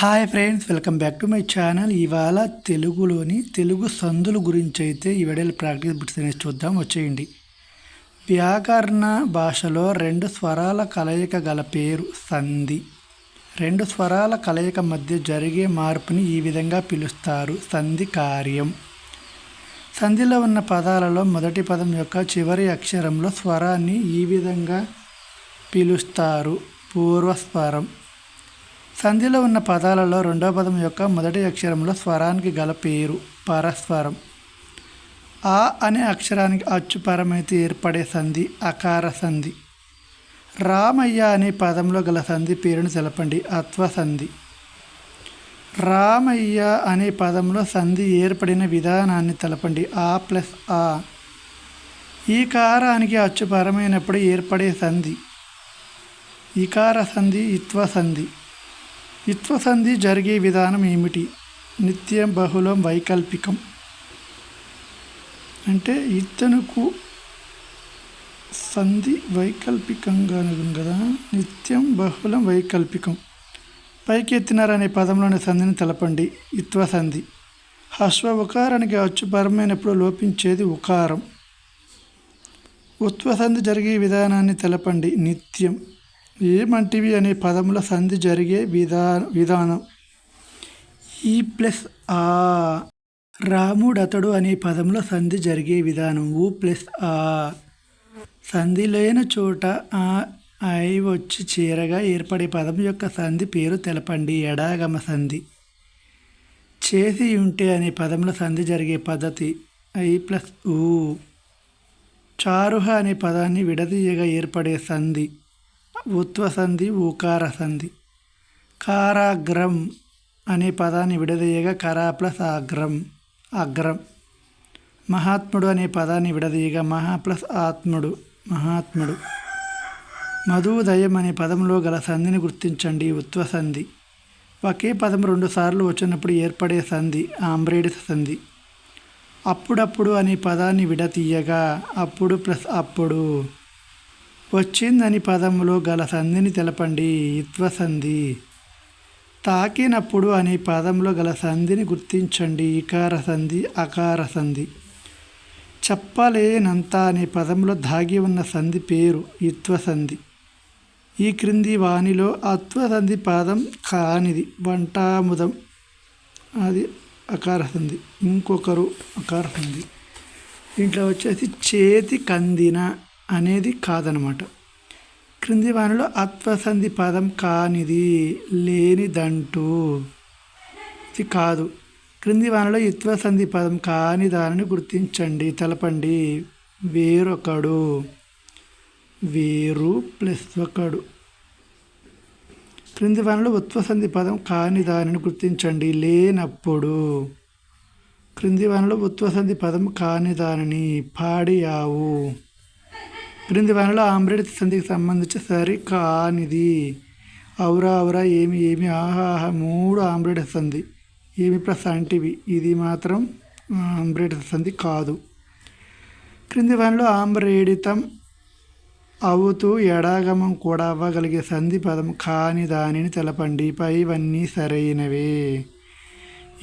Hi friends welcome back to my channel ఇవాళ తెలుగులోని తెలుగు సందుల గురించి అయితే ఈ వీడియోలో ప్రాక్టీస్ బిట్స్ అనేసి చూద్దాం. వచ్చేయండి. వ్యాకరణ భాషలో రెండు స్వరాల కలయిక గల పేరు సంధి. రెండు స్వరాల కలయిక మధ్య జరిగే మార్పుని ఈ విధంగా పిలుస్తారు. సంధి కార్యం. సంధిలో ఉన్న పదాలలో మొదటి పదం యొక్క చివరి అక్షరంలో స్వరాన్ని ఈ విధంగా పిలుస్తారు. పూర్వస్వరం. సంధిలో ఉన్న పదాలలో రెండవ పదం యొక్క మొదటి అక్షరంలో స్వరానికి గల పేరు పరస్వరం. ఆ అనే అక్షరానికి అచ్చుపరమైతే ఏర్పడే సంధి అకార సంధి. రామయ్య అనే పదంలో గల సంధి పేరును తెలపండి అత్వ సంధి రామయ్య అనే పదంలో సంధి ఏర్పడిన విధానాన్ని తెలపండి ఆ ప్లస్ ఆ. ఈ కారానికి అచ్చుపరమైనప్పుడు ఏర్పడే సంధి ఇకార సంధి ఇత్వ సంధి ఇత్వ సంధి జరిగే విధానం ఏమిటి? నిత్యం బహుళం వైకల్పికం. అంటే ఇతనుకు సంధి వైకల్పికంగా కదా? నిత్యం బహుళం వైకల్పికం. పైకి ఎత్తినారనే పదంలోని సంధిని తెలపండి. ఇత్వ సంధి హస్వ ఉకారానికి అచ్చుపరమైనప్పుడు లోపించేది ఉకారం. ఉత్వ సంధి జరిగే విధానాన్ని తెలపండి. నిత్యం. ఏమంటివి అనే పదముల సంధి జరిగే విధా విధానం. ఈ ప్లస్ ఆ రాముడతడు అనే పదంలో సంధి జరిగే విధానం. ఊ ప్లస్ ఆ. సంధి లేని చోట ఆ ఐ వచ్చి చీరగా ఏర్పడే పదం యొక్క సంధి పేరు తెలపండి. ఎడాగమ సంధి. చేసి ఉంటే అనే పదంలో సంధి జరిగే పద్ధతి ఐ ప్లస్ ఊ. చారుహ అనే పదాన్ని విడదీయగా ఏర్పడే సంధి. ఉత్వసంధి ఊకార సంధి కారాగ్రం అనే పదాన్ని విడదీయగా కరా ప్లస్ అగ్రం. అగ్రం మహాత్ముడు అనే పదాన్ని విడదీయగా మహా ప్లస్ ఆత్ముడు మహాత్ముడు. మధుదయం అనే పదంలో గల సంధిని గుర్తించండి ఉత్వసంధి. ఒకే పదం రెండు సార్లు వచ్చినప్పుడు ఏర్పడే సంధి ఆంబ్రేడి సంధి. అప్పుడప్పుడు అనే పదాన్ని విడతీయగా అప్పుడు ప్లస్ అప్పుడు. వచ్చిందని పదములో గల సంధిని తెలపండి ఇత్వ సంధి తాకినప్పుడు అనే పదంలో గల సంధిని గుర్తించండి ఇకార సంధి అకార సంధి చెప్పలేనంత అనే పదంలో దాగి ఉన్న సంధి పేరు ఇత్వ సంధి ఈ క్రింది వాణిలో అత్వ సంధి పదం కానిది వంటాముదం. అది అకార సంధి ఇంకొకరు అకార సంధి దీంట్లో వచ్చేసి చేతి కందిన అనేది కాదనమాట. క్రింది వానిలో అత్వసంధి పదం కానిది లేనిదంటూ. ఇది కాదు. క్రింది వానిలో ఇత్వసంధి పదం కాని దానిని గుర్తించండి తెలపండి. వేరొకడు. వేరు ప్లస్ ఒకడు. క్రింది వానిలో ఉత్వసంధి పదం కాని దానిని గుర్తించండి లేనప్పుడు. క్రింది వానిలో ఉత్వసంధి పదం కాని దానిని పాడియావు. క్రింది వానిలో ఆమ్రేడ్ సంధికి సంబంధించి సరి కానిది. ఔరా ఔరా ఏమి ఏమి ఆహాహా మూడు ఆమ్రేడ్ సంధి. ఏమి ప్లస్ అంటివి ఇది మాత్రం ఆమ్రేడ్ సంధి కాదు. క్రింది వానిలో ఆమ్రేడితం అవుతూ ఎడాగమం కూడా అవ్వగలిగే సంధి పదం కాని దానిని తెలపండి. పైవన్నీ సరైనవే.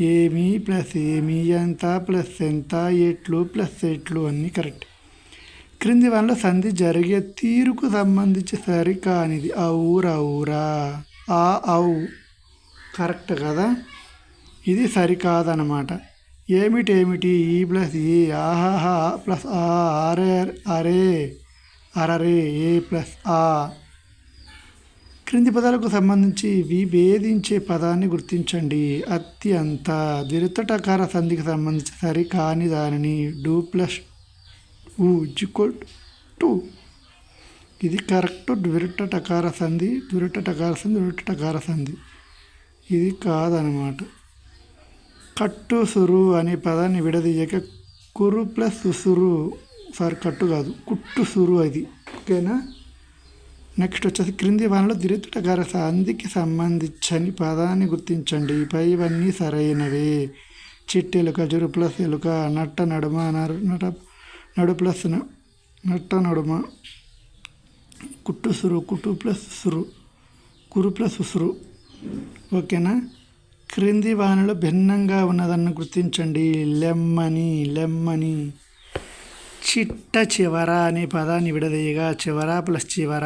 ఏమి ప్లస్ ఏమి ఎంత ప్లస్ ఎంత ఎట్లు ప్లస్ ఎట్లు అన్నీ కరెక్ట్. క్రింది వల్ల సంధి జరిగే తీరుకు సంబంధించి సరికానిది. ఔరౌరా ఆ అవు కరెక్ట్ కదా? ఇది సరికాదనమాట ఏమిటేమిటి ఈ ప్లస్ ఈ ఆహాహా ప్లస్ ఆ అరే అరే. అరరే ఏ ప్లస్ ఆ. క్రింది పదాలకు సంబంధించి విభేదించే పదాన్ని గుర్తించండి. అత్యంత దిరుతటకార సంధికి సంబంధించి సరికాని దానిని డూ ప్లస్ ఊ ఈక్వల్ టు ఇది కరెక్ట్ దురిట టకార సంధి దురిట టకార సంధి దురిట టకార సంధి. ఇది కాదనమాట. కట్టు సురు అనే పదాన్ని విడదీయక కురు ప్లస్ సురు. సారీ కట్టు కాదు కుట్టు సురు అది. ఓకేనా? నెక్స్ట్ వచ్చేసి క్రింది వానలో దిరితుటకార సంధికి సంబంధించని పదాన్ని గుర్తించండి. పై ఇవన్నీ సరైనవే. చిట్టెలుక జురు ప్లస్ ఎలుక నట్ట నడుమ నట నడు ప్లస్ నట్ట నడుమ కుట్టు సురు కుట్టు ప్లస్ సురు కురు ప్లస్ ఉసురు ఓకేనా? క్రింది వానలో భిన్నంగా ఉన్నదన్న గుర్తించండి. లెమ్మని లెమ్మని. చిట్ట చివర అనే పదాన్ని విడదీయగా చివర ప్లస్ చివర.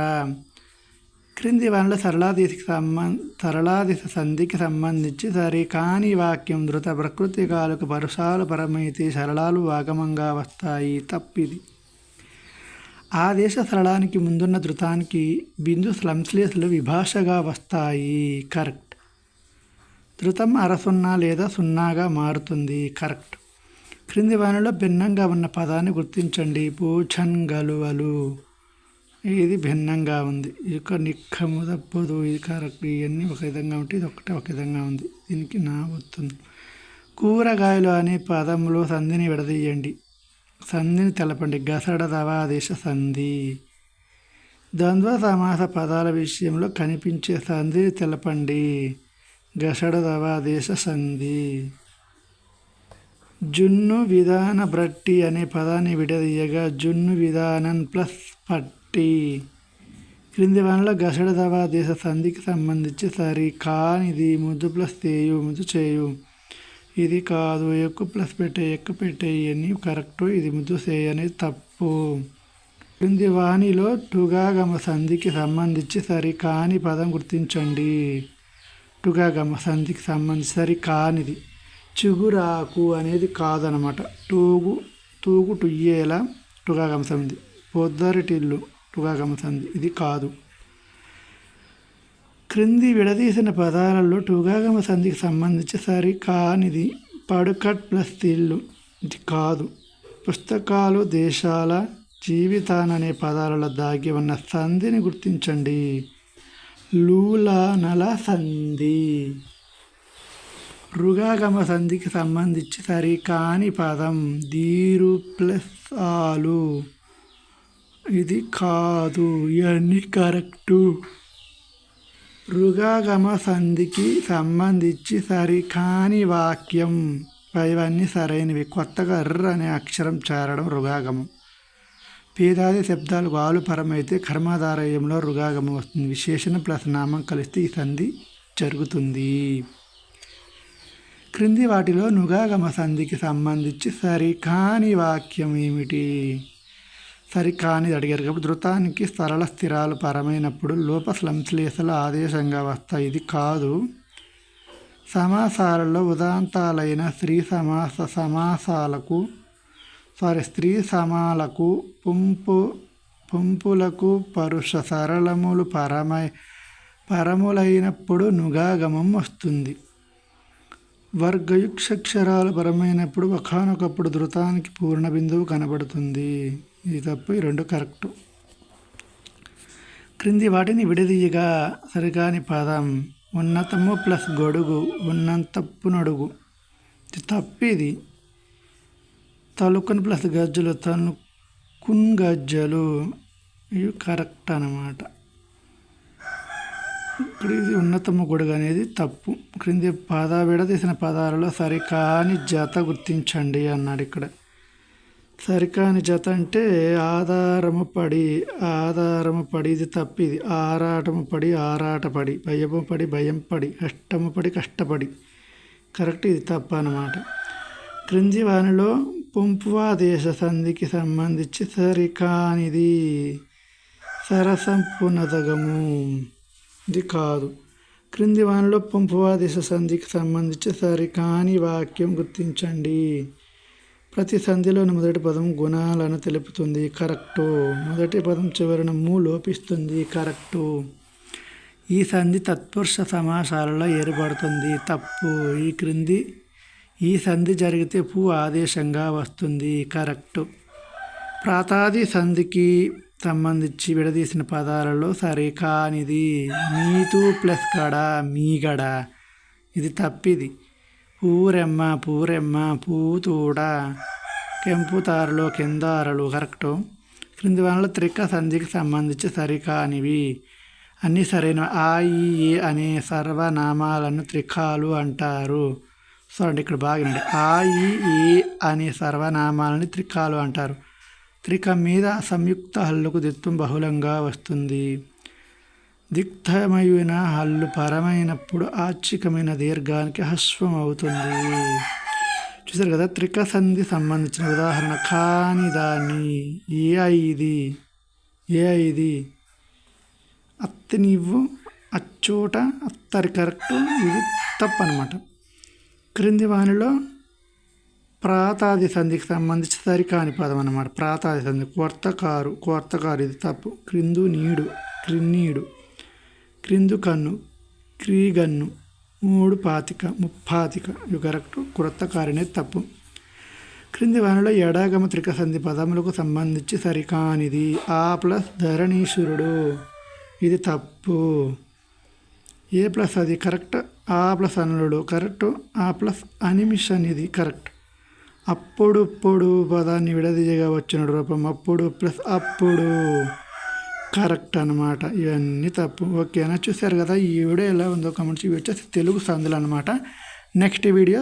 క్రింది వనల సరళాదిశకి సంబం సరళాదిశ సంధికి సంబంధించి సరి కాని వాక్యం ధృత ప్రకృతి కాలుకు పరుషాలు పరమైతే సరళాలు వాగమంగా వస్తాయి తప్పిది. ఆదేశ సరళానికి ముందున్న ధృతానికి బిందు సంశ్లేషలు విభాషగా వస్తాయి. కరెక్ట్. ధృతం అరసున్నా లేదా సున్నాగా మారుతుంది. కరెక్ట్. క్రింది వానిలో భిన్నంగా ఉన్న పదాన్ని గుర్తించండి. పూఛన్ గలువలు ఇది భిన్నంగా ఉంది? ఈ యొక్క నిక్కము తప్పదు. ఇది కరెక్ట్. ఇవన్నీ ఒక విధంగా ఉంటే ఇది ఒకటే ఒక విధంగా ఉంది. దీనికి నా వస్తుంది కూరగాయలు అనే పదంలో సంధిని విడదీయండి. సంధిని తెలపండి. గసడ దవాదేశ సంధి. ద్వంద్వ సమాస పదాల విషయంలో కనిపించే సంధిని తెలపండి. గసడ దవాదేశ సంధి. జున్ను విధాన బ్రట్టి అనే పదాన్ని విడదీయగా జున్ను విధానం ప్లస్ ఒకటి క్రింది వనలో గసడ దవాదేశ సంధికి సంబంధించి సరి కానిది ముద్దు ప్లస్ తేయు ముద్దు చేయు. ఇది కాదు ఎక్కువ ప్లస్ పెట్టే ఎక్కువ పెట్టే అని కరెక్ట్ ఇది ముద్దు చేయనేది తప్పు. క్రింది వాణిలో టుగాగమ సంధికి సంబంధించి సరి కాని పదం గుర్తించండి. టుగాగమ సంధికి సంబంధించి సరి కానిది. చిగురాకు అనేది కాదనమాట. టూగు తూగు టుయ్యేలా టుగాగమ సంధి. పొద్దరిటిల్లు. టుగాగమ సంధి ఇది కాదు. క్రింది విడదీసిన పదాలలో టుగాగమ సంధికి సంబంధించి సరి కానిది పడుకట్ ప్లస్ ఇల్లు ఇది కాదు. పుస్తకాలు దేశాల జీవితాననే పదాలలో దాగి ఉన్న సంధిని గుర్తించండి. లూలానల సంధి. రుగాగమ సంధికి సంబంధించి సరి కాని పదం దీరు ప్లస్ ఆలు. ఇది కాదు ఇవన్నీ కరెక్టు. రుగాగమ సంధికి సంబంధించి సరికాని వాక్యం. ఇవన్నీ సరైనవి. కొత్తగా ఎర్ర అనే అక్షరం చేరడం రుగాగమం. పేదాది శబ్దాలు వాలు పరమైతే కర్మాధారయంలో రుగాగమం వస్తుంది. విశేషణ ప్లస్ నామం కలిస్తే ఈ సంధి జరుగుతుంది. క్రింది వాటిలో నుగాగమ సంధికి సంబంధించి సరికాని వాక్యం ఏమిటి? సరికానిది అడిగారు కాబట్టి ధృతానికి సరళ స్థిరాలు పరమైనప్పుడు లోప సంశ్లేషలు ఆదేశంగా వస్తాయి ఇది కాదు. సమాసాలలో ఉదాంతాలైన స్త్రీ సమాస సమాసాలకు సారీ స్త్రీ సమాలకు పుంపు పుంపులకు పరుష సరళములు పరమై పరములైనప్పుడు నుగాగమం వస్తుంది. వర్గయుక్షక్షరాలు పరమైనప్పుడు ఒకనొకప్పుడు ధృతానికి పూర్ణ బిందువు కనబడుతుంది. ఇది తప్పు ఈ రెండు కరెక్ట్. క్రింది వాటిని విడదీయగా సరికాని పదం ఉన్నతము ప్లస్ గొడుగు ఉన్నంతప్పు నడుగు ఇది తప్పిది తలుకుని ప్లస్ గజ్జలు తనుకున్ గజ్జలు ఇవి కరెక్ట్ అన్నమాట. ఇక్కడ ఇది ఉన్నతము గొడుగు అనేది తప్పు. క్రింది పద విడదీసిన పదాలలో సరికాని జత గుర్తించండి అన్నాడు ఇక్కడ. సరికాని జత అంటే ఆధారము పడి ఆధారము పడి ఇది తప్పిది. ఆరాటము పడి ఆరాటపడి భయము పడి భయం పడి కష్టము పడి కష్టపడి. కరెక్ట్ ఇది తప్ప అన్నమాట. క్రింది వానిలో పుంపువాదేశ సంధికి సంబంధించి సరికానిది సరసం పునదగము ఇది కాదు. క్రింది వానిలో పంపువాదేశ సంధికి సంబంధించి సరికాని వాక్యం గుర్తించండి. ప్రతి సంధిలోని మొదటి పదం గుణాలను తెలుపుతుంది. కరెక్టు. మొదటి పదం చివరిన ము లోపిస్తుంది. కరెక్టు. ఈ సంధి తత్పురుష సమాసాలలో ఏర్పడుతుంది. తప్పు. ఈ క్రింది ఈ సంధి జరిగితే పూ ఆదేశంగా వస్తుంది. కరెక్టు. ప్రాతాది సంధికి సంబంధించి విడదీసిన పదాలలో సరే కానిది. మీతూ ప్లస్ గడ మీగడ. ఇది తప్పిది. పూరెమ్మ పూరెమ్మ పూతూడ. కెంపుతారలు కిందారలు కరెక్టు. క్రింది వనలో త్రిక సంధికి సంబంధించి సరికానివి. అన్నీ సరైన ఆ ఈ ఏ అనే సర్వనామాలను త్రికాలు అంటారు. చూడండి ఇక్కడ బాగా ఆ ఈ ఏ అనే సర్వనామాలని త్రికాలు అంటారు. త్రిక మీద సంయుక్త హల్లుకు దిత్వం బహుళంగా వస్తుంది. దిగ్ధమైన హల్లు పరమైనప్పుడు ఆచికమైన దీర్ఘానికి హస్వం అవుతుంది చూసారు కదా? త్రికసంధి సంబంధించిన ఉదాహరణ. కాని దాన్ని ఏ ఇది ఏ ఇది అత్తి నీవు అచ్చోట అత్తరి కరెక్ట్ ఇది తప్పు అనమాట క్రింది వానిలో ప్రాతాది సంధికి సంబంధించి సరికాని పదం అన్నమాట ప్రాతాది సంధి కొత్త కారు కొత్త కారు ఇది తప్పు. క్రిందు నీడు క్రిన్నీడు. క్రిందు కన్ను క్రీగన్ను మూడు పాతిక ముప్పాతిక ఇవి కరెక్ట్ క్రొత్త కారు తప్పు. క్రింది వానిలో ఎడాగమ త్రిక సంధి పదములకు సంబంధించి సరికానిది. ఆ ప్లస్ ధరణీశ్వరుడు. ఇది తప్పు. ఏ ప్లస్ అది కరెక్ట్ ఆ ప్లస్ అనుడు కరెక్ట్ ఆ ప్లస్ అనిమిషన్ ఇది కరెక్ట్ అప్పుడు ఇప్పుడు పదాన్ని విడదీయగా వచ్చిన రూపం. అప్పుడు ప్లస్ అప్పుడు. కరెక్ట్ అనమాట ఇవన్నీ తప్పు. ఓకేనా? చూశారు కదా ఈ వీడియో ఎలా ఉందో కమెంట్స్ ఇవి వచ్చేసి తెలుగు సందులు అనమాట నెక్స్ట్ వీడియో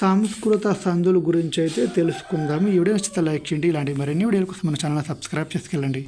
సంస్కృత సందుల గురించి అయితే తెలుసుకుందాము. ఈ వీడియో నచ్చితే లైక్ చేయండి. ఇలాంటి మరిన్ని వీడియోల కోసం మన ఛానల్ సబ్స్క్రైబ్ చేసుకెళ్ళండి.